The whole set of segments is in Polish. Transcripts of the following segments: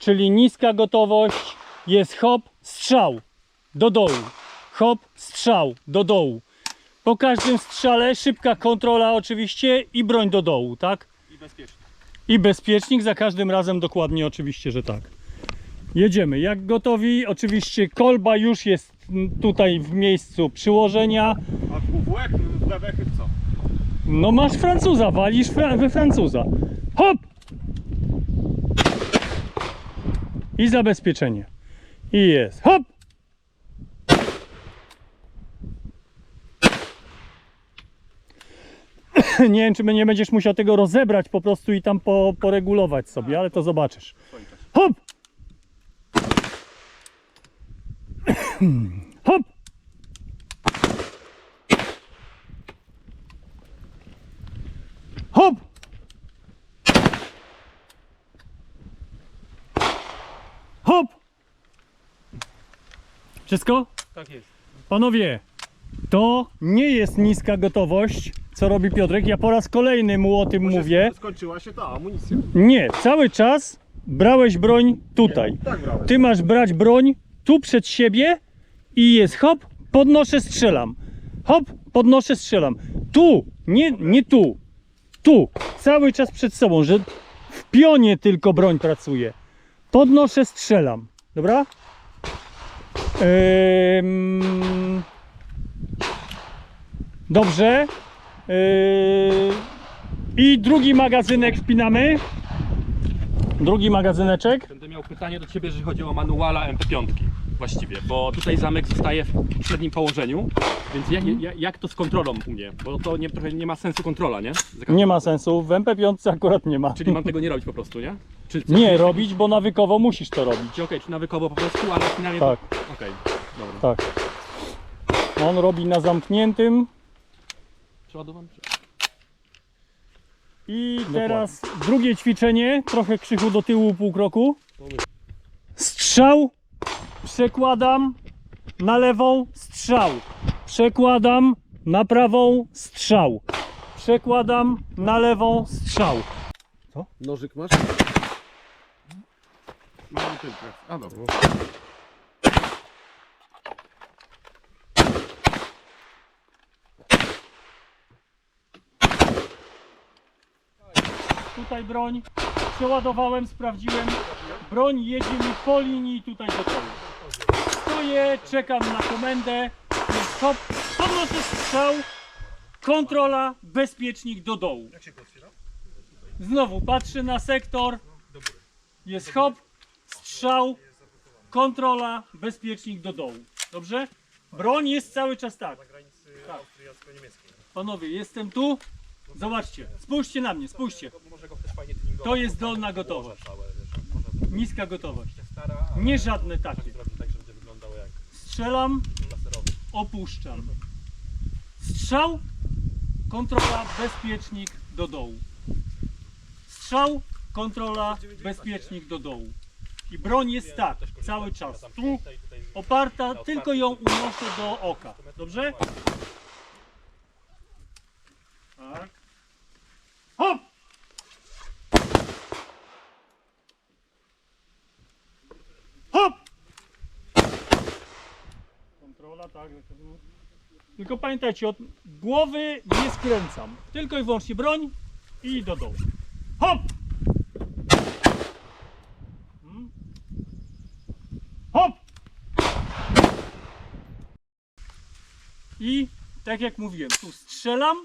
czyli niska gotowość, jest hop, strzał do dołu. Hop, strzał do dołu. Po każdym strzale szybka kontrola oczywiście i broń do dołu, tak? I bezpiecznie. I bezpiecznik za każdym razem dokładnie oczywiście, że tak. Jedziemy. Jak gotowi, oczywiście kolba już jest tutaj w miejscu przyłożenia. A WWek, WWek co? No masz Francuza, walisz fra we Francuza. Hop! I zabezpieczenie. I jest. Hop! Nie wiem, czy nie będziesz musiał tego rozebrać po prostu i tam po, poregulować sobie, ale to zobaczysz. Hop! Hop! Hop! Wszystko? Tak jest. Panowie, to nie jest niska gotowość, co robi Piotrek. Ja po raz kolejny mu o tym mówię. Skończyła się ta amunicja. Nie, cały czas brałeś broń tutaj. Tak brałem. Ty masz brać broń tu przed siebie i jest hop, podnoszę, strzelam. Hop, podnoszę, strzelam. Tu, nie, nie tu. Tu, cały czas przed sobą, że w pionie tylko broń pracuje. Podnoszę, strzelam. Dobra? Dobrze. Yy... I drugi magazynek wpinamy. Drugi magazyneczek. Będę miał pytanie do Ciebie, jeżeli chodzi o manuala MP5 właściwie, bo tutaj zamek zostaje w średnim położeniu, więc jak, jak, jak to z kontrolą u mnie? Bo to nie, trochę nie ma sensu kontrola, nie? Za każdym- Nie ma sensu, w MP5 akurat nie ma. Czyli mam tego nie robić po prostu, nie? Czy, czy, Nie robić, bo nawykowo musisz to robić. Czy, Okej, czy nawykowo po prostu, ale finalnie Tak. to... Okej, dobra. Tak. On robi na zamkniętym. Przeładowam? I teraz drugie ćwiczenie, trochę krzychu do tyłu pół kroku. Strzał, przekładam na lewą, strzał. Przekładam na prawą, strzał. Przekładam na lewą, strzał. Nożyk masz? Mam tylko. A dobra. Tutaj broń. Przeładowałem, sprawdziłem. Broń jedzie mi po linii tutaj do tyłu. Stoję, czekam na komendę. Jest hop, podnoszę strzał. Kontrola, bezpiecznik do dołu. Znowu patrzę na sektor. Jest hop, strzał, kontrola, bezpiecznik do dołu. Dobrze? Broń jest cały czas tak. tak. Panowie, jestem tu. Zobaczcie, spójrzcie na mnie, spójrzcie. To jest dolna gotowość. Zrobić Niska gotowość. Nie żadne takie. zrobić tak, że będzie wyglądało jak Strzelam, opuszczam. Strzał, kontrola, bezpiecznik do dołu. Strzał, kontrola, bezpiecznik do dołu. I broń jest tak, cały czas. Tu oparta, tylko ją unoszę do oka. Dobrze? Tak. Hop! Hop! Kontrola, tak. Tylko pamiętajcie, od głowy nie skręcam. Tylko i wyłącznie broń i do dołu. Hop! Hmm. Hop! I tak jak mówiłem, tu strzelam.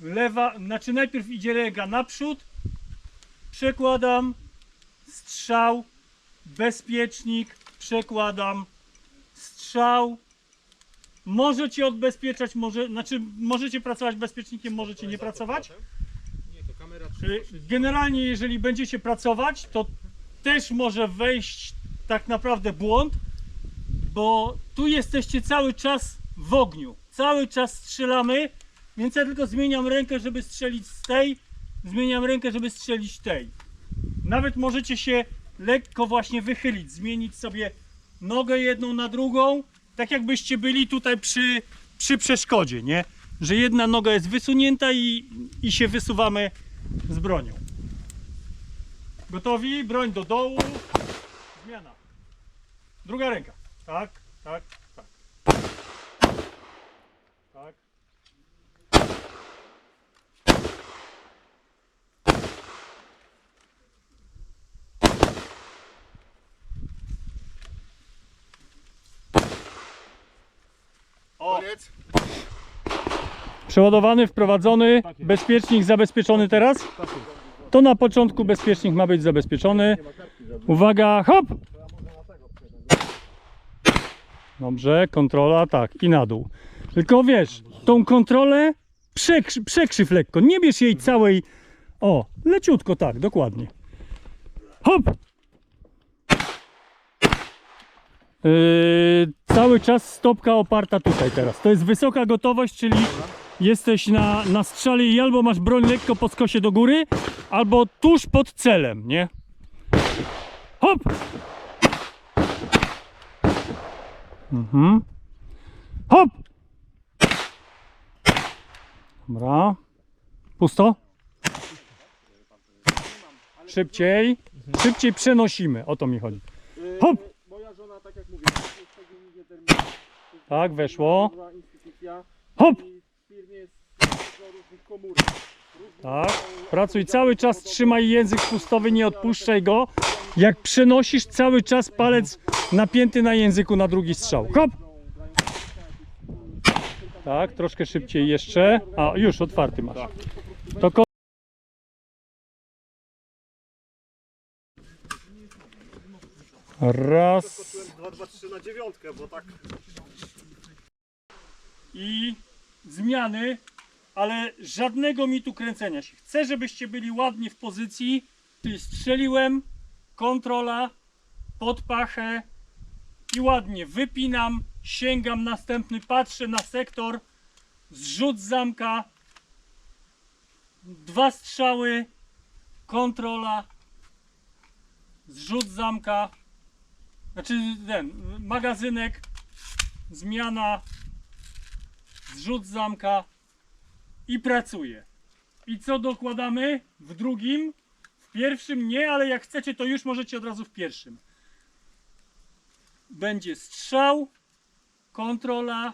Lewa, znaczy najpierw idzie ręka naprzód. Przekładam. Strzał. Bezpiecznik. Przekładam. Strzał. Możecie odbezpieczać, może, znaczy możecie pracować bezpiecznikiem, możecie nie pracować. Y, Generalnie, jeżeli będziecie pracować, to też może wejść tak naprawdę błąd, bo tu jesteście cały czas w ogniu. Cały czas strzelamy, więc ja tylko zmieniam rękę, żeby strzelić z tej, zmieniam rękę, żeby strzelić tej. Nawet możecie się lekko właśnie wychylić, zmienić sobie nogę jedną na drugą, tak jakbyście byli tutaj przy, przy przeszkodzie, nie? Że jedna noga jest wysunięta i, i się wysuwamy z bronią. Gotowi, broń do dołu. Zmiana. Druga ręka. Tak, tak. O, Koniec. Przeładowany, wprowadzony, bezpiecznik zabezpieczony teraz? To na początku bezpiecznik ma być zabezpieczony. Uwaga, hop! Dobrze, kontrola, tak, i na dół. Tylko wiesz, tą kontrolę przekrzy, przekrzyw lekko, nie bierz jej całej. O, leciutko, tak, dokładnie. Hop! Yy, cały czas stopka oparta tutaj teraz. To jest wysoka gotowość, czyli jesteś na, na strzale i albo masz broń lekko po skosie do góry, albo tuż pod celem, nie? Hop! Mhm. Hop! Dobra. Pusto? Szybciej. Szybciej przenosimy. O to mi chodzi. Hop! Moja żona, tak jak mówię. Tak, weszło. Hop! Tak. Pracuj cały czas, trzymaj język pustowy, nie odpuszczaj go. Jak przenosisz cały czas palec napięty na języku na drugi strzał. Hop! Tak, troszkę szybciej jeszcze. A, już otwarty masz. To Raz. 2, 2, 3 na dziewiątkę, bo tak i zmiany, ale żadnego mitu kręcenia się. Chcę, żebyście byli ładnie w pozycji. Czyli strzeliłem, kontrola, pod pachę i ładnie wypinam, sięgam następny, patrzę na sektor, zrzut zamka, dwa strzały, kontrola, zrzut zamka, znaczy ten, magazynek, zmiana, zrzut zamka i pracuję. I co dokładamy w drugim? W pierwszym nie, ale jak chcecie, to już możecie od razu w pierwszym. Będzie strzał, kontrola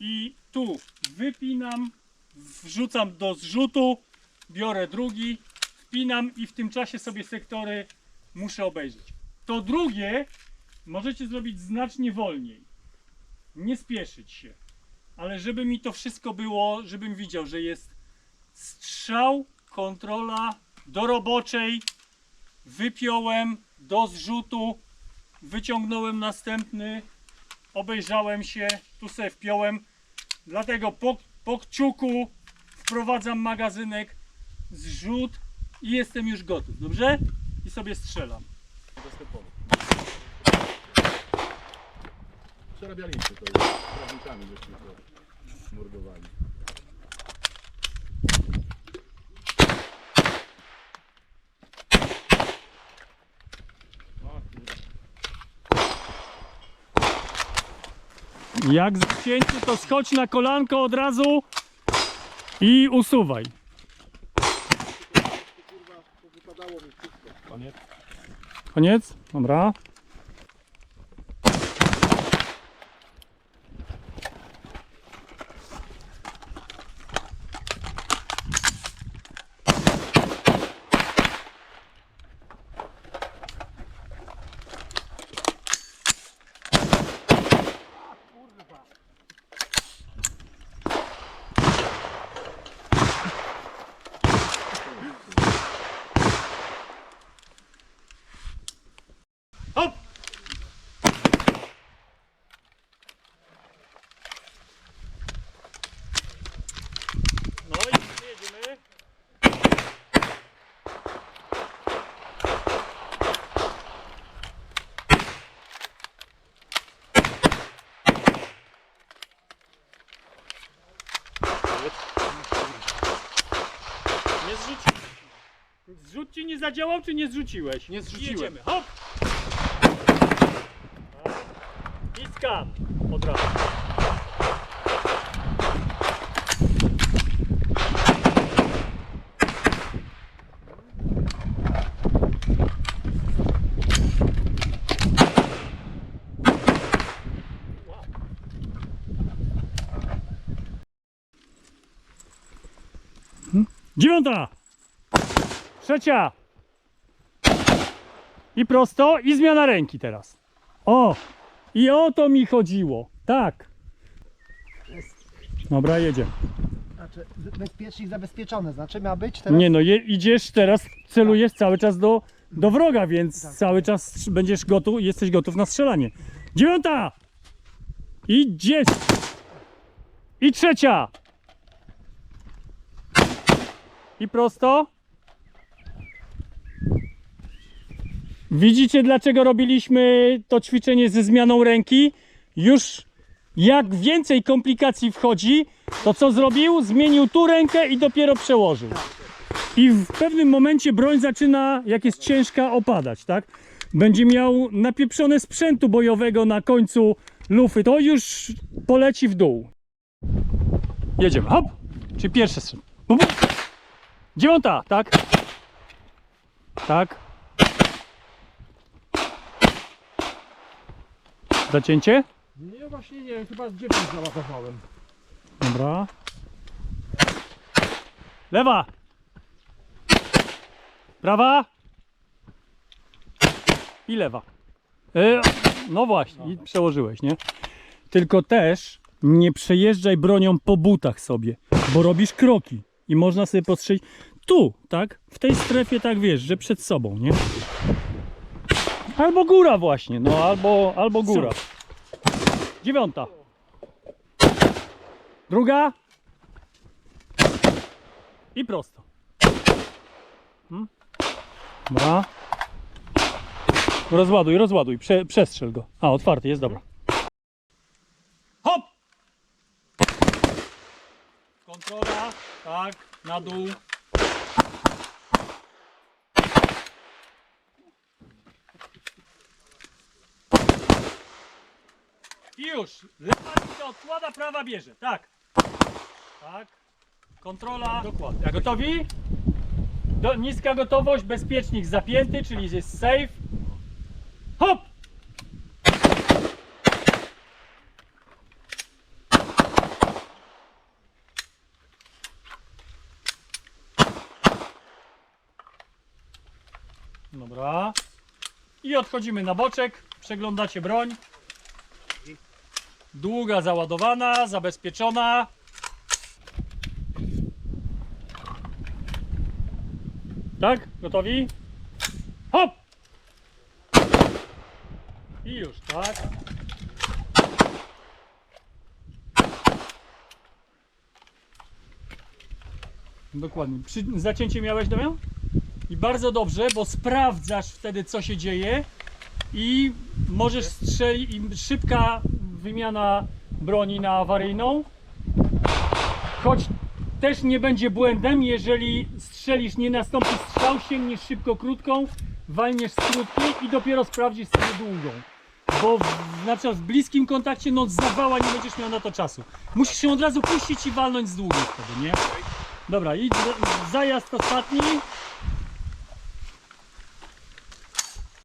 i tu wypinam, wrzucam do zrzutu, biorę drugi, wpinam i w tym czasie sobie sektory muszę obejrzeć. To drugie możecie zrobić znacznie wolniej nie spieszyć się. Ale żeby mi to wszystko było, żebym widział, że jest strzał, kontrola do roboczej, wypiąłem do zrzutu, wyciągnąłem następny, obejrzałem się, tu sobie wpiąłem. Dlatego po, po kciuku wprowadzam magazynek, zrzut i jestem już gotów, dobrze? I sobie strzelam. Przerabialiśmy to już. Prawnikami żeśmy to mordowali. Jak zcięcie, to schodź na kolanko od razu i usuwaj. Koniec. Koniec? Dobra. nie zadziałał, czy nie zrzuciłeś? Nie zrzuciłem. Jedziemy. Hop! I skam od razu. Dziewiąta! Trzecia! I prosto, i zmiana ręki teraz. O! I o to mi chodziło. Tak. Dobra, jedziemy. Znaczy, bezpiecznik zabezpieczony, znaczy ma być teraz. Nie no, je, idziesz teraz, celujesz cały czas do, do wroga, więc cały czas będziesz gotów, jesteś gotów na strzelanie. Dziewiąta! I dzies... I trzecia! I prosto. Widzicie dlaczego robiliśmy to ćwiczenie ze zmianą ręki? Już jak więcej komplikacji wchodzi, to co zrobił? Zmienił tu rękę i dopiero przełożył. I w pewnym momencie broń zaczyna, jak jest ciężka, opadać, tak? Będzie miał napieprzone sprzętu bojowego na końcu lufy, to już poleci w dół. Jedziemy, hop! Czyli pierwsze strzał. Dziewiąta, tak? Tak. Zacięcie? Nie, właśnie nie, chyba z 9 załadowałem. Dobra. Lewa. Prawa. I lewa. E, no właśnie, i przełożyłeś, nie? Tylko też nie przejeżdżaj bronią po butach sobie, bo robisz kroki i można sobie postrzelić tu, tak? W tej strefie, tak wiesz, że przed sobą, nie? Albo góra właśnie, no albo, albo góra. Dziewiąta. Druga. I prosto. Hmm? Dobra. Rozładuj, rozładuj. Prze, przestrzel go. A, otwarty jest, dobra. Hop! Kontrola. Tak, na dół. I już. Lewa ręka odkłada, prawa bierze. Tak. Tak. Kontrola. Dokładnie. Gotowi? Do, niska gotowość, bezpiecznik zapięty, czyli jest safe. Hop! Dobra. I odchodzimy na boczek. Przeglądacie broń. Długa załadowana, zabezpieczona. Tak? Gotowi? Hop! I już, tak? Dokładnie. Przy zacięcie miałeś, Damian? I bardzo dobrze, bo sprawdzasz wtedy, co się dzieje i możesz strzelić, szybka wymiana broni na awaryjną. Choć też nie będzie błędem, jeżeli strzelisz, nie nastąpi strzał, sięgniesz szybko krótką, walniesz z krótkiej i dopiero sprawdzisz sobie długą. Bo w, na przykład w bliskim kontakcie, no zawała nie będziesz miał na to czasu. Musisz się od razu puścić i walnąć z długiej wtedy, nie? Dobra, i za- zajazd ostatni.